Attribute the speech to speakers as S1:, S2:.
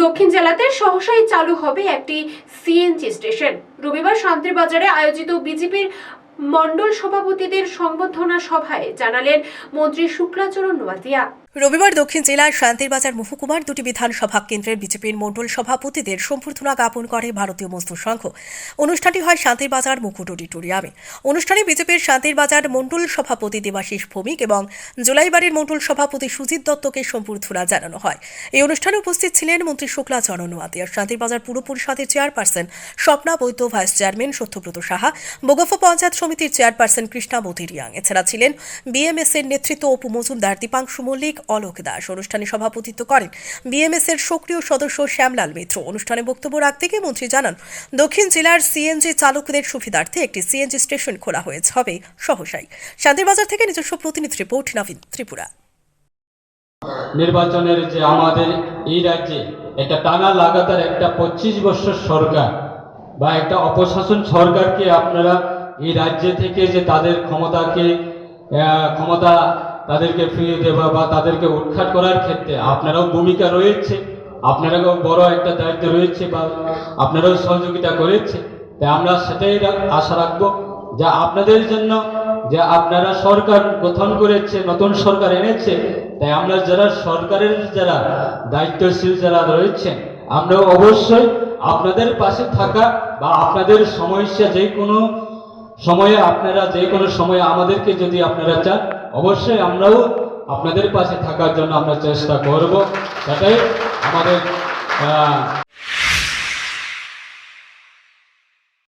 S1: দক্ষিণ জেলাতে সহসাই চালু হবে একটি সিএনজি স্টেশন রবিবার শান্তির বাজারে আয়োজিত বিজেপির মণ্ডল সভাপতিদের সংবর্ধনা সভায় জানালেন মন্ত্রী শুক্লাচরণ নোয়াতিয়া
S2: রবিবার দক্ষিণ জেলার শান্তিরবাজার মহকুমার দুটি বিধানসভা কেন্দ্রের বিজেপির মন্ডল সভাপতিদের সম্বর্ধনা জ্ঞাপন করে ভারতীয় মজদুর সংঘ। অনুষ্ঠানটি হয় শান্তিরবাজার মুকুট অডিটোরিয়ামে। অনুষ্ঠানে বিজেপির শান্তিরবাজার মণ্ডল সভাপতি দেবাশিস ভৌমিক এবং জুলাইবাড়ির মণ্ডল সভাপতি সুজিত দত্তকে সম্বর্ধনা জানানো হয়। এই অনুষ্ঠানে উপস্থিত ছিলেন মন্ত্রী শুক্লা শুক্লাচরণ নোয়াতিয়া শান্তিরবাজার পুর পরিষদের chairperson Swapna Baidya, vice chairman Satyabrata Saha, Bagafa panchayat সমিতির চেয়ারপারসন কৃষ্ণাবতী রিয়াং এছাড়া ছিলেন বিএমএস এর নেতৃত্ব অপু মজুমদার, দীপাংশু মল্লিক, অলোক দাস। অনুষ্ঠানে সভাপতিত্ব করেন বিএমএস এর সক্রিয় সদস্য শ্যামলাল মিত্র। অনুষ্ঠানে বক্তব্য রাখতে গিয়ে মন্ত্রী জানান, দক্ষিণ জেলার সিএনজি চালকদের সুবিধার্থে একটি সিএনজি স্টেশন খোলা হয়েছে, হবে সহসাই। শান্তিরবাজার থেকে নিজস্ব প্রতিনিধি রিপোর্ট, নবীন ত্রিপুরা।
S3: নির্বাচনের যে আমাদের এই রাজ্যে এটা টানা লাগাতার একটা পঁচিশ বছর সরকার বা একটা অপশাসন সরকারকে আপনারা এই রাজ্যে থেকে যে তাদের ক্ষমতাকে ক্ষমতা তাদেরকে ফিরিয়ে দেওয়া বা তাদেরকে উৎখাত করার ক্ষেত্রে আপনারাও ভূমিকা রয়েছে, আপনারাও বড় একটা দায়িত্ব রয়েছে বা আপনারাও সহযোগিতা করেছে। তাই আমরা সেটাই আশা রাখব যা আপনাদের জন্য যে আপনারা সরকার গঠন করেছে, নতুন সরকার এনেছে, তাই আমরা যারা সরকারের যারা দায়িত্বশীল যারা রয়েছেন আমরা অবশ্যই আপনাদের পাশে থাকা বা আপনাদের সমস্যা যে কোনো সময়ে আপনারা যে কোনো সময়ে আমাদেরকে যদি আপনারা চান, অবশ্যই আমরাও আপনাদের পাশে থাকার জন্য আমরা চেষ্টা করব। সেটাই আমাদের